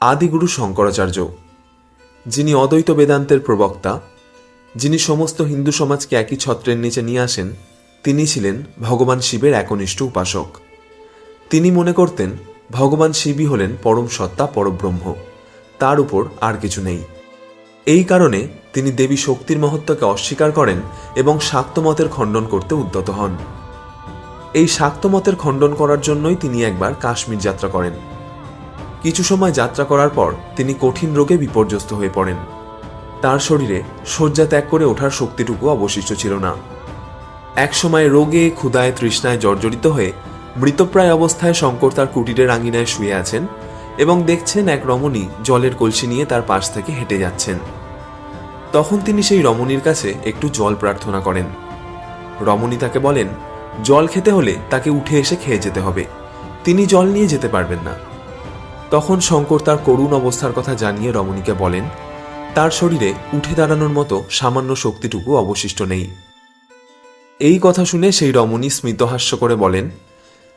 আদিগুরু শঙ্করাচার্য, যিনি অদ্বৈত বেদান্তের প্রবক্তা, যিনি সমস্ত হিন্দু সমাজকে একই ছত্রের নিচে নিয়ে আসেন, তিনি ছিলেন ভগবান শিবের একনিষ্ঠ উপাসক। তিনি মনে করতেন, ভগবান শিবই হলেন পরম সত্তা, পরব্রহ্ম, তার উপর আর কিছু নেই। এই কারণে তিনি দেবী শক্তির মহত্বকে অস্বীকার করেন এবং শাক্তমতের খণ্ডন করতে উদ্যত হন। এই শাক্তমতের খণ্ডন করার জন্যই তিনি একবার কাশ্মীর যাত্রা করেন। কিছু সময় যাত্রা করার পর তিনি কঠিন রোগে বিপর্যস্ত হয়ে পড়েন। তার শরীরে শয্যা ত্যাগ করে ওঠার শক্তিটুকু অবশিষ্ট ছিল না। একসময় রোগে ক্ষুদায় তৃষ্ণায় জর্জরিত হয়ে মৃতপ্রায় অবস্থায় শঙ্কর তার কুটিরের আঙিনায় শুয়ে আছেন এবং দেখছেন এক রমণী জলের কলসি নিয়ে তার পাশ থেকে হেঁটে যাচ্ছেন। তখন তিনি সেই রমণীর কাছে একটু জল প্রার্থনা করেন। রমণী তাকে বলেন, জল খেতে হলে তাকে উঠে এসে খেয়ে যেতে হবে। তিনি জল নিয়ে যেতে পারবেন না। তখন শঙ্কর তার করুণ অবস্থার কথা জানিয়ে রমণীকে বলেন, তার শরীরে উঠে দাঁড়ানোর মতো সামান্য শক্তিটুকু অবশিষ্ট নেই। এই কথা শুনে সেই রমণী স্মিতহাস্য করে বলেন,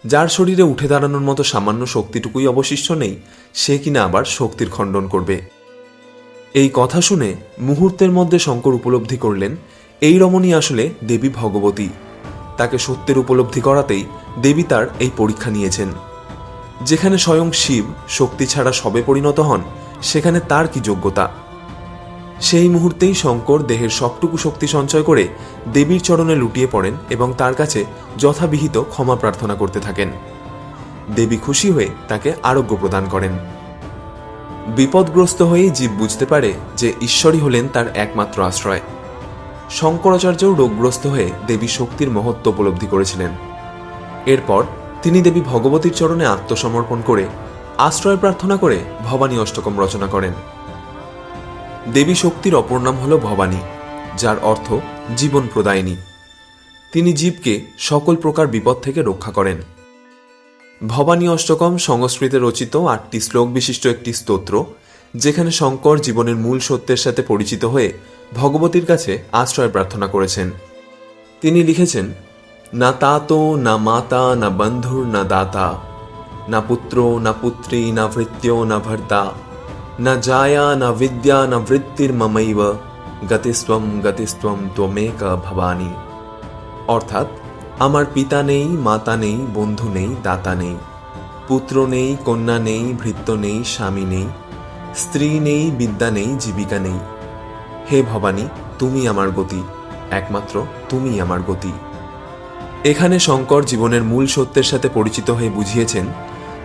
যার শরীরে উঠে দাঁড়ানোর মতো সামান্য শক্তিটুকুই অবশিষ্ট নেই, সে কিনা আবার শক্তির খণ্ডন করবে? এই কথা শুনে মুহূর্তের মধ্যে শঙ্কর উপলব্ধি করলেন, এই রমণী আসলে দেবী ভগবতী। তাকে সত্যের উপলব্ধি করাতেই দেবী তার এই পরীক্ষা নিয়েছেন। যেখানে স্বয়ং শিব শক্তি ছাড়া সবে পরিণত হন, সেখানে তার কি যোগ্যতা? সেই মুহূর্তেই শঙ্কর দেহের সবটুকু শক্তি সঞ্চয় করে দেবীর চরণে লুটিয়ে পড়েন এবং তার কাছে যথাবিহিত ক্ষমা প্রার্থনা করতে থাকেন। দেবী খুশি হয়ে তাকে আরোগ্য প্রদান করেন। বিপদগ্রস্ত হয়েই জীব বুঝতে পারে যে ঈশ্বরই হলেন তার একমাত্র আশ্রয়। শঙ্করাচার্যও রোগগ্রস্ত হয়ে দেবী শক্তির মহত্ব উপলব্ধি করেছিলেন। এরপর তিনি দেবী ভগবতীর চরণে আত্মসমর্পণ করে, আশ্রয় প্রার্থনা করে ভবানী অষ্টকম রচনা করেন। দেবী শক্তির অপর নাম হল ভবানী, যার অর্থ জীবন প্রদায়িনী। তিনি জীবকে সকল প্রকার বিপদ থেকে রক্ষা করেন। ভবানী অষ্টকম সংস্কৃতে রচিত আটটি শ্লোক বিশিষ্ট একটি স্তোত্র, যেখানে শঙ্কর জীবনের মূল সত্যের সাথে পরিচিত হয়ে ভগবতীর কাছে আশ্রয় প্রার্থনা করেছেন। তিনি লিখেছেন না তাতো, না মাতা, না বন্ধুর, না দাতা। না পুত্র, না পুত্রী, না ভৃত্য, না ভর্তা। না জায়া, না বিদ্যা, না বৃত্তির মমৈব। গতিস্ত্বম গতিস্ত্বম ত্বমেক ভবানী। অর্থাৎ, আমার পিতা নেই, মাতা নেই, বন্ধু নেই, দাতা নেই। পুত্র নেই, কন্যা নেই, ভৃত্য নেই, স্বামী নেই। স্ত্রী নেই, বিদ্যা নেই, জীবিকা নেই। হে ভবানী, তুমি আমার গতি। একমাত্র তুমি আমার গতি। এখানে শঙ্কর জীবনের মূল সত্যের সাথে পরিচিত হয়ে বুঝিয়েছেন,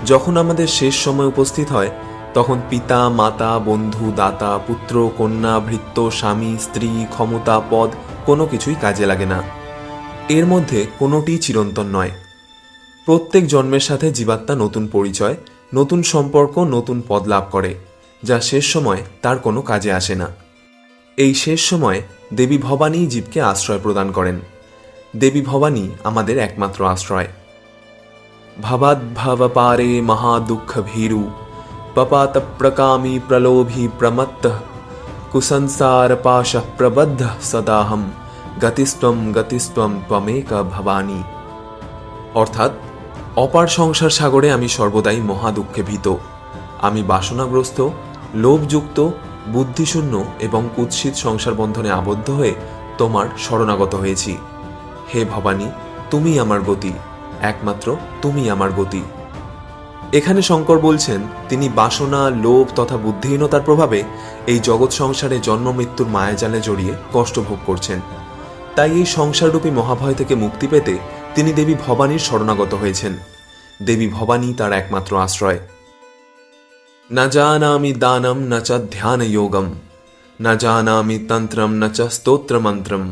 যখন আমাদের শেষ সময় উপস্থিত হয়, তখন পিতা, মাতা, বন্ধু, দাতা, পুত্র, কন্যা, ভৃত্য, স্বামী, স্ত্রী, ক্ষমতা, পদ, কোনো কিছুই কাজে লাগে না। এর মধ্যে কোনোটিই চিরন্তন নয়। প্রত্যেক জন্মের সাথে জীবাত্মা নতুন পরিচয়, নতুন সম্পর্ক, নতুন পদ লাভ করে, যা শেষ সময় তার কোনো কাজে আসে না। এই শেষ সময়ে দেবী ভবানী জীবকে আশ্রয় প্রদান করেন। দেবী ভবানী আমাদের একমাত্র আশ্রয়। ভবাদ্ভব পারে মহাদুঃখ ভীরু পপাত প্রকামী প্রলোভী প্রমত্ত, কুসংসার পাশ প্রবদ্ধ সদাহম, গতিস্ত্বম গতিস্ত্বম ত্বমেক ভবানী। অর্থাৎ, অপার সংসার সাগরে আমি সর্বদাই মহাদুঃখে ভীত আমি বাসনাগ্রস্ত, লোভযুক্ত, বুদ্ধিশূন্য এবং কুৎসিত সংসার বন্ধনে আবদ্ধ হয়ে তোমার শরণাগত হয়েছি। হে ভবানী, তুমি আমার গতি, একমাত্র তুমি আমার গতি। এখানে শঙ্কর বলছেন, তিনি বাসনা, লোভ তথা বুদ্ধিহীনতার প্রভাবে এই জগৎ সংসারে জন্ম মৃত্যুর মায়াজালে জড়িয়ে কষ্ট ভোগ করছেন। তাই এই সংসাররূপী মহাভয় থেকে মুক্তি পেতে তিনি দেবী ভবানীর শরণাগত হয়েছেন। দেবী ভবানী তার একমাত্র আশ্রয়। না জানামি দানম, না চা ধ্যান যোগম না জানামি তন্ত্রম, না চা স্তোত্রমন্ত্রম।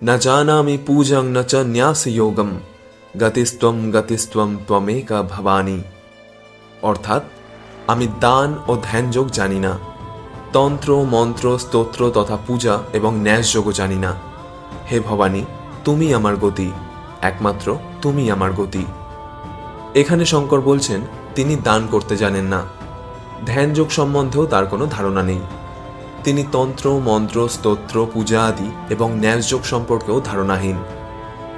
न जानामि पूजं न च न्यासयोगं গতিস্ত্বম গতিস্ত্বম ত্বমেকা ভবানী অর্থাৎ আমি দান ও ধ্যানযোগ জানি না তন্ত্র মন্ত্র স্তোত্র তথা পূজা এবং ন্যাসযোগও জানি না হে ভবানী তুমি আমার গতি একমাত্র তুমি আমার গতি এখানে শঙ্কর বলছেন তিনি দান করতে জানেন না ধ্যানযোগ সম্বন্ধেও তার কোনো ধারণা নেই তিনি তন্ত্র, মন্ত্র, স্তোত্র, পূজা আদি এবং ন্যাসযোগ সম্পর্কেও ধারণাহীন।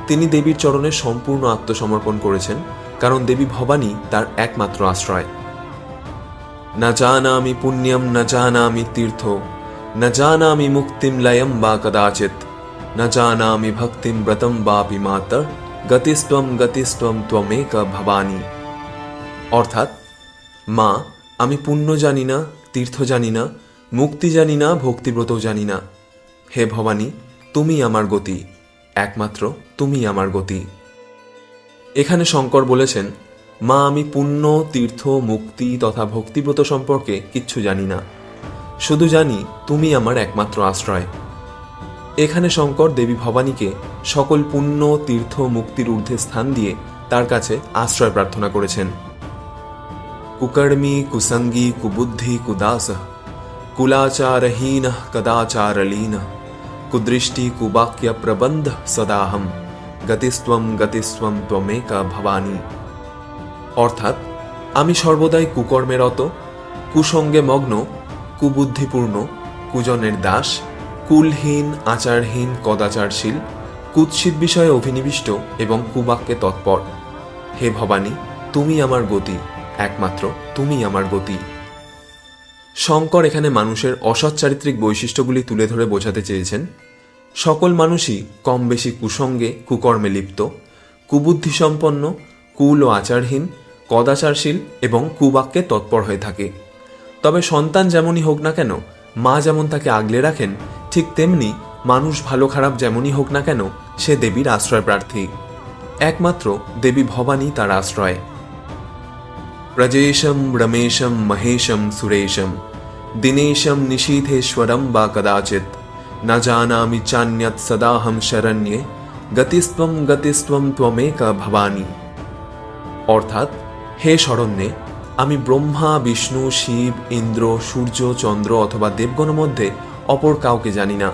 তিনি দেবীর চরণে সম্পূর্ণ আত্মসমর্পণ করেছেন, কারণ দেবী ভবানী তার একমাত্র আশ্রয়। না জানা আমি পুণ্যম, না জানা আমি তীর্থ, না জানা আমি মুক্তিম লয়ম বা কদাচিত না জানা আমি ভক্তিম ব্রতম বা মাতর গতিস্তম গতিস্তম ত্বমেক ভবানী। অর্থাৎ, মা, আমি পুণ্য জানি না, তীর্থ জানি না মুক্তি জানি না, ভক্তিব্রতও জানি না। হে ভবানী, তুমি আমার গতি, একমাত্র তুমি আমার গতি। এখানে শঙ্কর বলেছেন, মা, আমি পুণ্য, তীর্থ, মুক্তি তথা ভক্তিব্রত সম্পর্কে কিচ্ছু জানি না। শুধু জানি, তুমি আমার একমাত্র আশ্রয়। এখানে শঙ্কর দেবী ভবানীকে সকল পুণ্য, তীর্থ, মুক্তির ঊর্ধ্বে স্থান দিয়ে তার কাছে আশ্রয় প্রার্থনা করেছেন। কুকর্মী, কুসঙ্গী, কুবুদ্ধি, কুদাস। কুলাচারহীন কদাচারলীন কুদৃষ্টি কুবাক্য প্রবন্ধ সদাহম গতিস্ত্বম গতিস্ত্বম ত্বমেক ভবানী অর্থাৎ আমি সর্বদাই কুকর্মে রত কুসঙ্গে মগ্ন, কুবুদ্ধিপূর্ণ, কুজনের দাস, কুলহীন, আচারহীন, কদাচারশীল, কুৎসিত বিষয়ে অভিনিবিষ্ট এবং কুবাক্যে তৎপর। হে ভবানী, তুমি আমার গতি, একমাত্র তুমি আমার গতি। শঙ্কর এখানে মানুষের অসৎ চারিত্রিক বৈশিষ্ট্যগুলি তুলে ধরে বোঝাতে চেয়েছেন। সকল মানুষই কম বেশি কুসঙ্গে, কুকর্মে লিপ্ত, কুবুদ্ধিসম্পন্ন, কুল ও আচারহীন, কদাচারশীল এবং কুবাক্যে তৎপর হয়ে থাকে। তবে সন্তান যেমনই হোক না কেন, মা যেমন তাকে আগলে রাখেন, ঠিক তেমনি মানুষ ভালো খারাপ যেমনই হোক না কেন, সে দেবীর আশ্রয় প্রার্থী। একমাত্র দেবী ভবানী তার আশ্রয়। প্রজেশম রমেশম, মহেশম, সুরেশম। দিনেশম নিশীথেশ্বরম বা কদাচিৎ ন জানামি চান্যত সদাহম শরণ্যে গতিস্ত্বম গতিস্ত্বম ত্বমেক ভবানী অর্থাৎ হে শরণ্যে আমি ব্রহ্মা, বিষ্ণু, শিব, ইন্দ্র, সূর্য, চন্দ্র অথবা দেবগণের মধ্যে অপর কাউকে জানি না।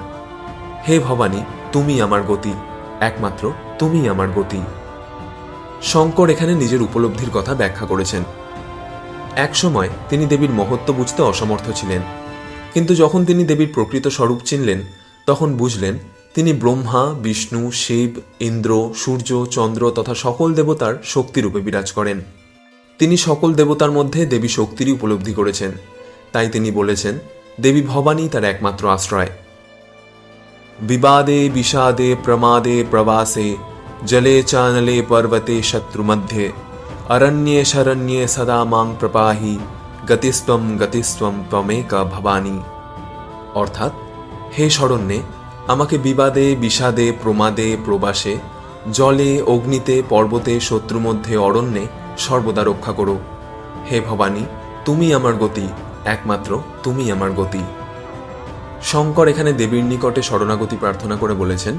হে ভবানী, তুমি আমার গতি। একমাত্র তুমি আমার গতি। শঙ্কর এখানে নিজের উপলব্ধির কথা ব্যাখ্যা করেছেন। একসময় তিনি দেবীর মহত্ব বুঝতে অসমর্থ ছিলেন। কিন্তু যখন তিনি দেবীর প্রকৃত স্বরূপ চিনলেন, তখন বুঝলেন তিনি ব্রহ্মা, বিষ্ণু, শিব, ইন্দ্র, সূর্য, চন্দ্র তথা সকল দেবতার শক্তিরূপে বিরাজ করেন। তিনি সকল দেবতার মধ্যে দেবী শক্তিরই উপলব্ধি করেছেন। তাই তিনি বলেছেন, দেবী ভবানী তার একমাত্র আশ্রয়। বিবাদে, বিষাদে, প্রমাদে, প্রবাসে, জলে চানলে পর্বতে শত্রুমধ্যে অরণ্যে শরণ্যে সদা মাং প্রপাহি গতিস্ত্বম গতিস্ত্বম ত্বমেক ভবানী অর্থাৎ হে শরণ্যে আমাকে বিবাদে, বিষাদে, প্রমাদে, প্রবাসে, জলে, অগ্নিতে, পর্বতে শত্রু মধ্যে অরণ্যে সর্বদা রক্ষা করো। হে ভবানী, তুমি আমার গতি, একমাত্র তুমি আমার গতি। শঙ্কর এখানে দেবীর নিকটে শরণাগতি প্রার্থনা করে বলেছেন,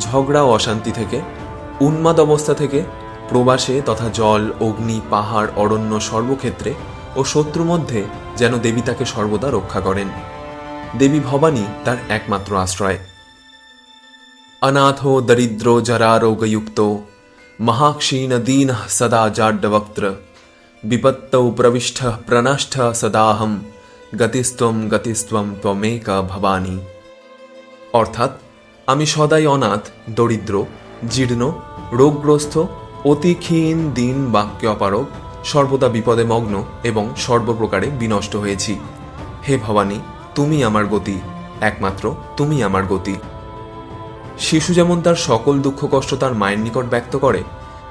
ঝগড়া অশান্তি থেকে, উন্মাদ অবস্থা থেকে প্রবাসে তথা জল, অগ্নি, পাহাড়, অরণ্য সর্বক্ষেত্রে ও শত্রু মধ্যে যেন দেবী তাকে সর্বদা রক্ষা করেন। দেবী ভবানী তার একমাত্র আশ্রয়। অনাথো দরিদ্র জরারোগযুক্ত, মহাক্ষীণ দীন সদা জাড্ডবক্ত্র বিপত্তৌ প্রবিষ্ঠ প্রনষ্ঠ সদাহম গতিস্তম গতিস্তম ত্বমেক ভবানী। অর্থাৎ, আমি সদাই অনাথ, দরিদ্র, জীর্ণ, রোগগ্রস্ত অতি ক্ষীণ দিন বাক্য অপারক সর্বদা বিপদে মগ্ন এবং সর্বপ্রকারে বিনষ্ট হয়েছি। হে ভবানী, তুমি আমার গতি, একমাত্র তুমি আমার গতি। শিশু যেমন তার সকল দুঃখ কষ্ট তার মায়ের নিকট ব্যক্ত করে,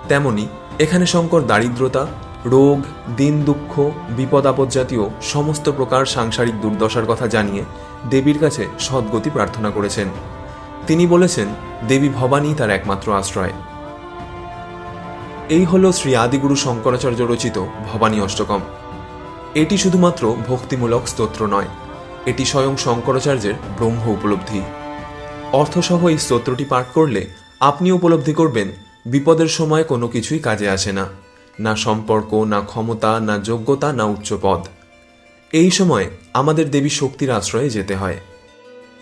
তেমনি এখানে শঙ্কর দারিদ্রতা, রোগ, দিন দুঃখ, বিপদ আপদ জাতীয় সমস্ত প্রকার সাংসারিক দুর্দশার কথা জানিয়ে দেবীর কাছে সদ্গতি প্রার্থনা করেছেন। তিনি বলেছেন, দেবী ভবানী তার একমাত্র আশ্রয়। এই হল শ্রী আদিগুরু শঙ্করাচার্য রচিত ভবানী অষ্টকম। এটি শুধুমাত্র ভক্তিমূলক স্তোত্র নয়, এটি স্বয়ং শঙ্করাচার্যের ব্রহ্ম উপলব্ধি। অর্থসহ এই স্তোত্রটি পাঠ করলে আপনি উপলব্ধি করবেন, বিপদের সময় কোনো কিছুই কাজে আসে না না সম্পর্ক, না ক্ষমতা, না যোগ্যতা, না উচ্চ পদ এই সময় আমাদের দেবী শক্তির আশ্রয়ে যেতে হয়।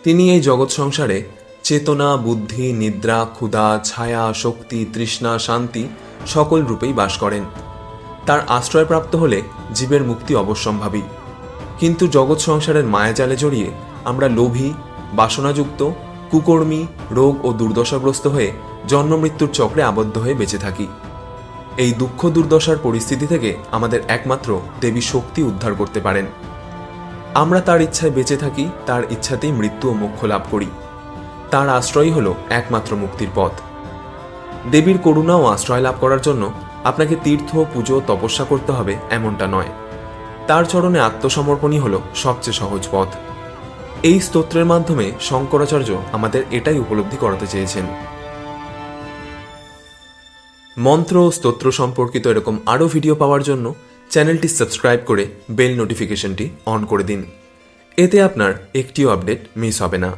তিনি এই জগৎ সংসারে চেতনা, বুদ্ধি, নিদ্রা, ক্ষুধা, ছায়া, শক্তি, তৃষ্ণা, শান্তি সকল রূপেই বাস করেন। তার আশ্রয় প্রাপ্ত হলে জীবের মুক্তি অবশ্যম্ভাবী। কিন্তু জগৎ সংসারের মায়াজালে জড়িয়ে আমরা লোভী, বাসনাযুক্ত, কুকর্মী, রোগ ও দুর্দশাগ্রস্ত হয়ে জন্ম মৃত্যুর চক্রে আবদ্ধ হয়ে বেঁচে থাকি। এই দুঃখ দুর্দশার পরিস্থিতি থেকে আমাদের একমাত্র দেবী শক্তি উদ্ধার করতে পারেন। আমরা তার ইচ্ছায় বেঁচে থাকি, তার ইচ্ছাতেই মৃত্যু ও মোক্ষ লাভ করি। তার আশ্রয়ই হল একমাত্র মুক্তির পথ। দেবীর করুণা ও আশ্রয় লাভ করার জন্য আপনাকে তীর্থ, পুজো, তপস্যা করতে হবে এমনটা নয়। তার চরণে আত্মসমর্পণই হল সবচেয়ে সহজ পথ। এই স্তোত্রের মাধ্যমে শঙ্করাচার্য আমাদের এটাই উপলব্ধি করাতে চেয়েছেন। মন্ত্র ও স্তোত্র সম্পর্কিত এরকম আরও ভিডিও পাওয়ার জন্য চ্যানেলটি সাবস্ক্রাইব করে বেল নোটিফিকেশনটি অন করে দিন। এতে আপনার একটিও আপডেট মিস হবে না।